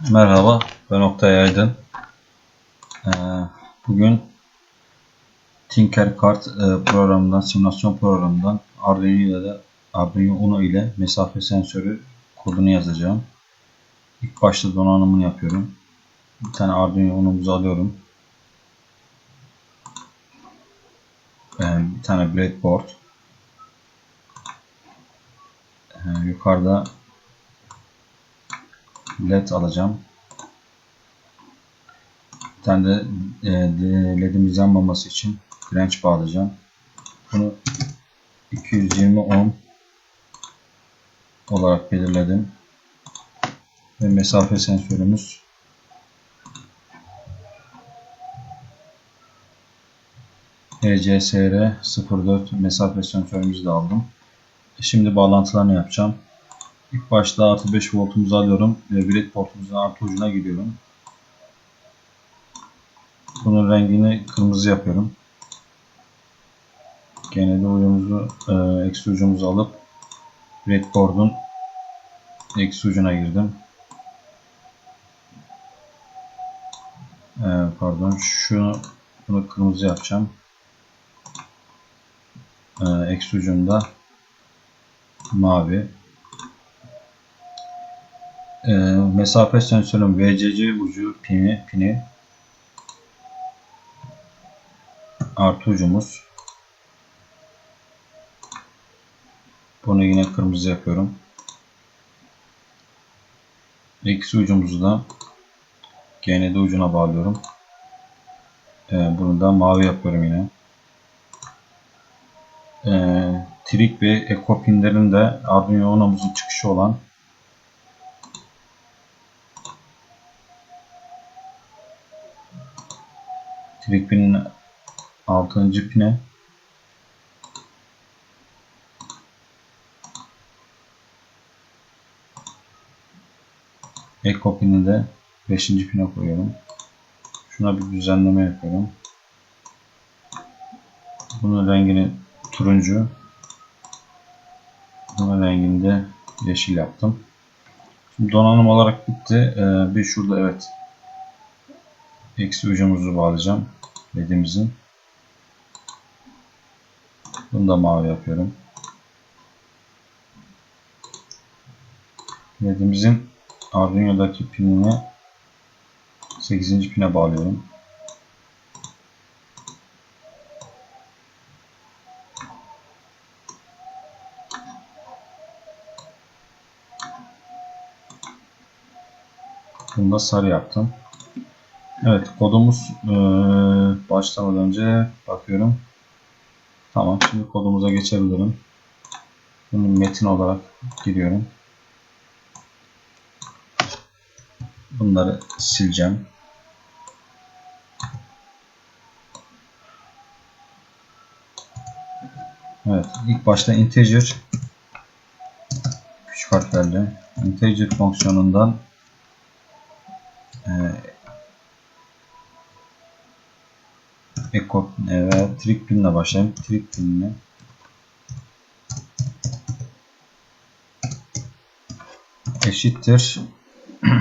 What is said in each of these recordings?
Merhaba, ben Oktay Aydın. Ee, Bugün Tinkercad e, programından, simülasyon programından Arduino ile de Arduino Uno ile mesafe sensörü kodunu yazacağım. İlk başta donanımını yapıyorum. Bir tane Arduino Uno'muzu alıyorum. Bir tane breadboard. Ee, Yukarıda led alacağım. Bir tane de e, ledimiz yanmaması için direnç bağlayacağım. Bunu 220 ohm olarak belirledim. Ve mesafe sensörümüz HCSR 04 mesafe sensörümüzü de aldım. Şimdi bağlantılarını yapacağım. İlk başta artı 5 voltumuzu alıyorum ve bilet portumuzun artı ucuna gidiyorum. Bunun rengini kırmızı yapıyorum. Gene de ucumuzu, e, eksi ucumuzu alıp breadboard'un eksi ucuna girdim. E, pardon, şunu bunu kırmızı yapacağım. E, eksi ucunda mavi. E, mesafe sensörün VCC ucu pini, pini artı ucumuz. Bunu yine kırmızı yapıyorum. Eksi ucumuzu da GND ucuna bağlıyorum. Ee, bunu da mavi yapıyorum yine. Ee, trik ve eko pinlerin de Arduino Uno'muzun çıkışı olan trik pinin 6. pine Eko pini de 5. pine koyuyorum. Şuna bir düzenleme yapıyorum. Bunun rengini turuncu. Bunun rengini de yeşil yaptım. Şimdi donanım olarak bitti. Ee, bir şurada evet eksi ucumuzu bağlayacağım. Ledimizin. Bunu da mavi yapıyorum. ledimizin Arduino'daki pinini 8. pine bağlıyorum. Bunu da sarı yaptım. Evet kodumuz e, başlamadan önce bakıyorum. Tamam şimdi kodumuza geçebilirim. Bunu metin olarak giriyorum. Bunları sileceğim. Evet ilk başta integer küçük harflerle integer fonksiyonundan echo ve trig pinle başlayayım. Trig pinini eşittir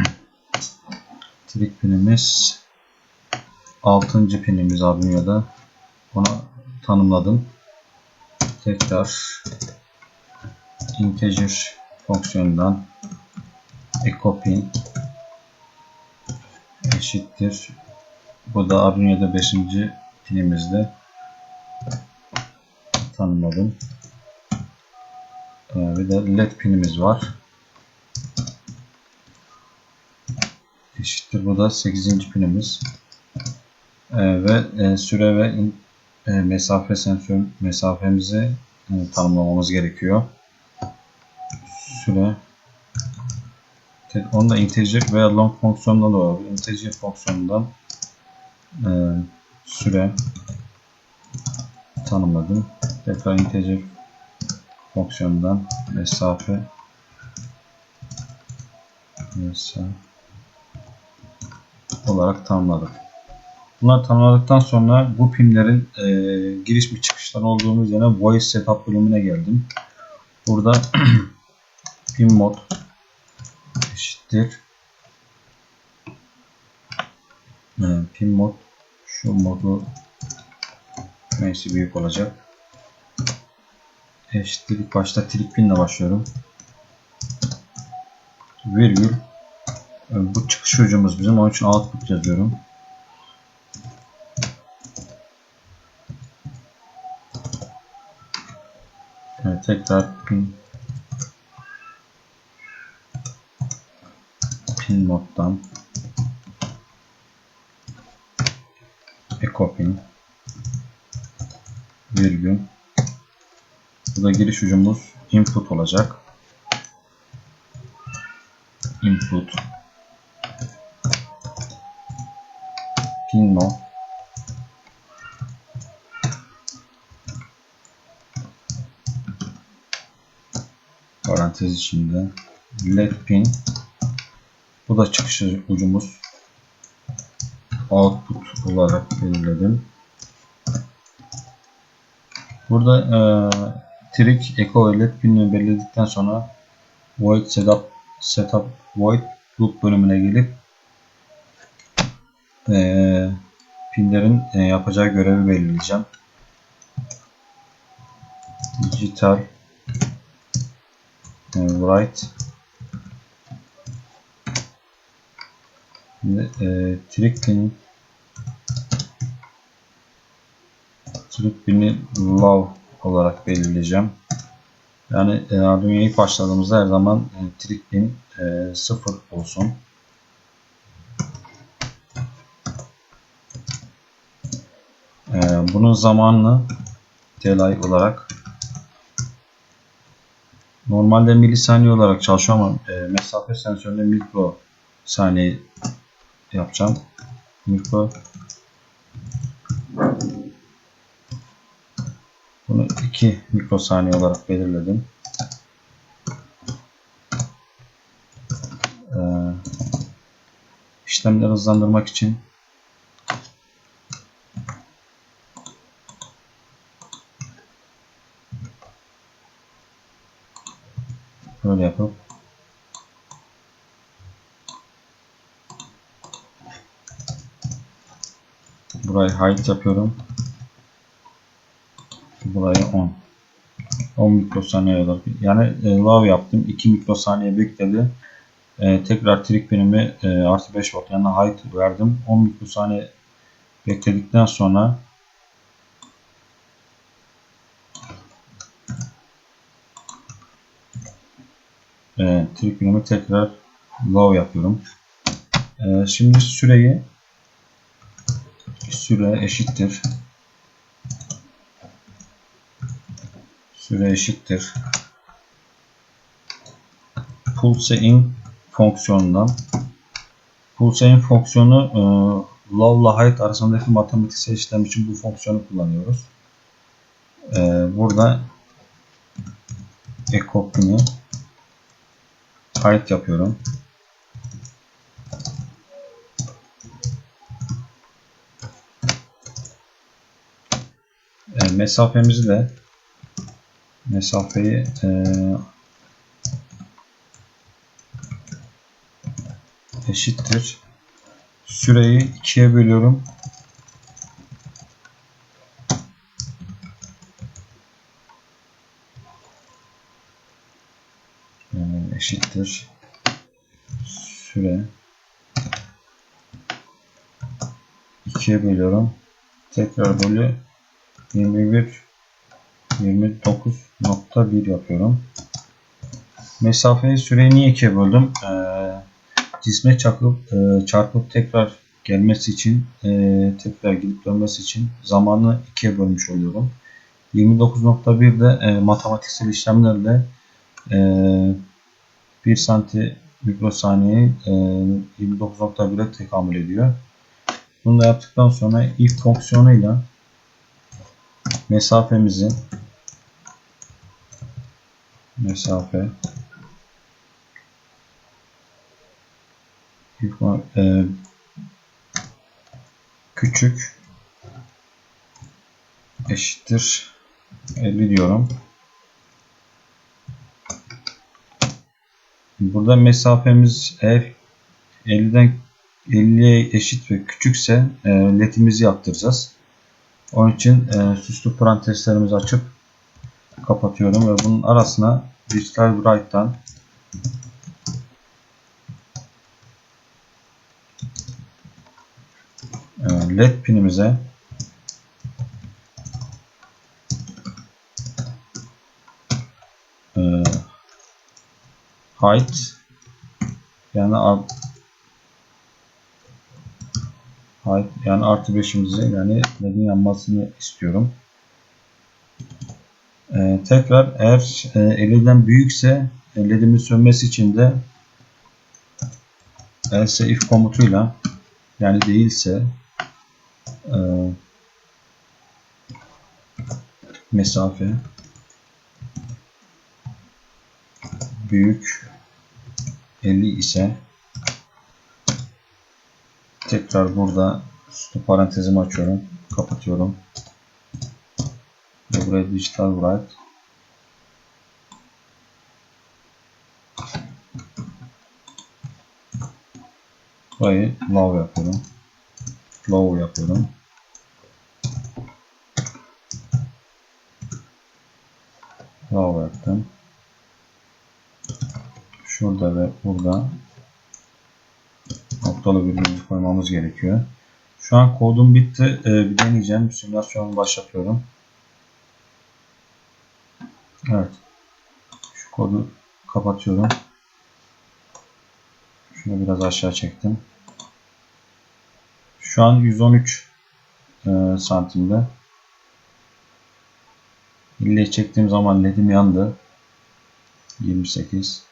trig pinimiz 6. pinimiz Arduino'da. Bunu tanımladım. Tekrar integer fonksiyonundan echo pin eşittir. Bu da Arduino'da 5. pinimizde tanımladım. Ee, bir de led pinimiz var. Eşittir. Bu da 8. pinimiz. Ee, ve e, süre ve e, mesafe sensör mesafemizi e, tanımlamamız gerekiyor. Süre onu da integer veya long fonksiyonundan da olabilir. Integer fonksiyonundan süre tanımladım. Tekrar integer fonksiyonundan mesafe mesafe olarak tanımladım. Bunları tanımladıktan sonra bu pinlerin e, giriş ve çıkıştan olduğumuz yerine voice setup bölümüne geldim. Burada pin mod eşittir e, pin mod şu modu neyse büyük olacak. Eşittir ilk başta trik pinle başlıyorum. Virgül bu çıkış ucumuz bizim onun için output yazıyorum. Evet, tekrar pin pin moddan pin virgül. Bu da giriş ucumuz input olacak. İnput. Pin mod parantez içinde. Led pin. Bu da çıkış ucumuz output olarak belirledim. Burada e, trig echo led pinini belirledikten sonra void setup setup void loop bölümüne gelip e, pinlerin e, yapacağı görevi belirleyeceğim. Digital e, write Şimdi e, trig pin'i low olarak belirleyeceğim. Yani e, Arduino'ya başladığımızda her zaman e, trig pin e, 0 olsun. E, bunun zamanını delay olarak normalde milisaniye olarak çalışıyor ama e, mesafe sensöründe mikro saniye yapacağım. Mikro bunu 2 mikrosaniye olarak belirledim. Ee, işlemleri hızlandırmak için böyle yapıp Height yapıyorum. Burayı 10. 10 mikrosaniye olarak. Yani e, low yaptım. 2 mikrosaniye bekledi. E, tekrar trik pinimi e, artı 5 volt yani height verdim. 10 mikrosaniye bekledikten sonra e, trik pinimi tekrar low yapıyorum. E, şimdi süreyi süre eşittir süre eşittir pulse in fonksiyonundan pulse in fonksiyonu e, low ile height arasındaki matematiksel işlem için bu fonksiyonu kullanıyoruz. E, burada echo pini height yapıyorum. E, mesafemizi de mesafeyi e, eşittir. Süreyi ikiye bölüyorum. E, eşittir. Süre ikiye bölüyorum. Tekrar bölü 21 29.1 yapıyorum. Mesafeyi süreyi niye ikiye böldüm? Ee, cisme çarpıp, e, çarpıp tekrar gelmesi için e, tekrar gidip dönmesi için zamanı ikiye bölmüş oluyorum. 29.1'de e, matematiksel işlemlerle e, 1 santi mikrosaniye e, 29.1'e tekamül ediyor. Bunu da yaptıktan sonra if fonksiyonuyla mesafemizi mesafe e, küçük eşittir 50 diyorum. Burada mesafemiz eğer 50'den 50'ye eşit ve küçükse e, ledimizi yaptıracağız. Onun için e, süslü parantezlerimizi açıp kapatıyorum ve bunun arasına Digital Bright'tan e, led pinimize e, height yani art, height yani artı 5'imizi yani ledin yanmasını istiyorum. Ee, tekrar eğer e, LED'den büyükse e, LED'imin sönmesi için de else if komutuyla yani değilse e, mesafe büyük 50 ise tekrar burada süslü parantezimi açıyorum kapatıyorum. Ve buraya digital bright burayı low yapıyorum. Low yapıyorum. Low yaptım. Şurada ve burada noktalı virgül koymamız gerekiyor. Şu an kodum bitti. Ee, bir deneyeceğim. Simülasyonumu başlatıyorum. Evet. Şu kodu kapatıyorum. Şunu biraz aşağı çektim. Şu an 113 e, santimde. İlle çektiğim zaman ledim yandı. 28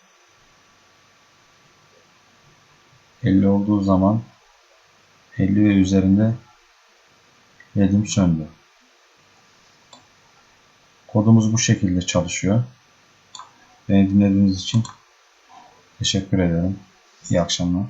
50 olduğu zaman 50 ve üzerinde ledim söndü. Kodumuz bu şekilde çalışıyor. Beni dinlediğiniz için teşekkür ederim. İyi akşamlar.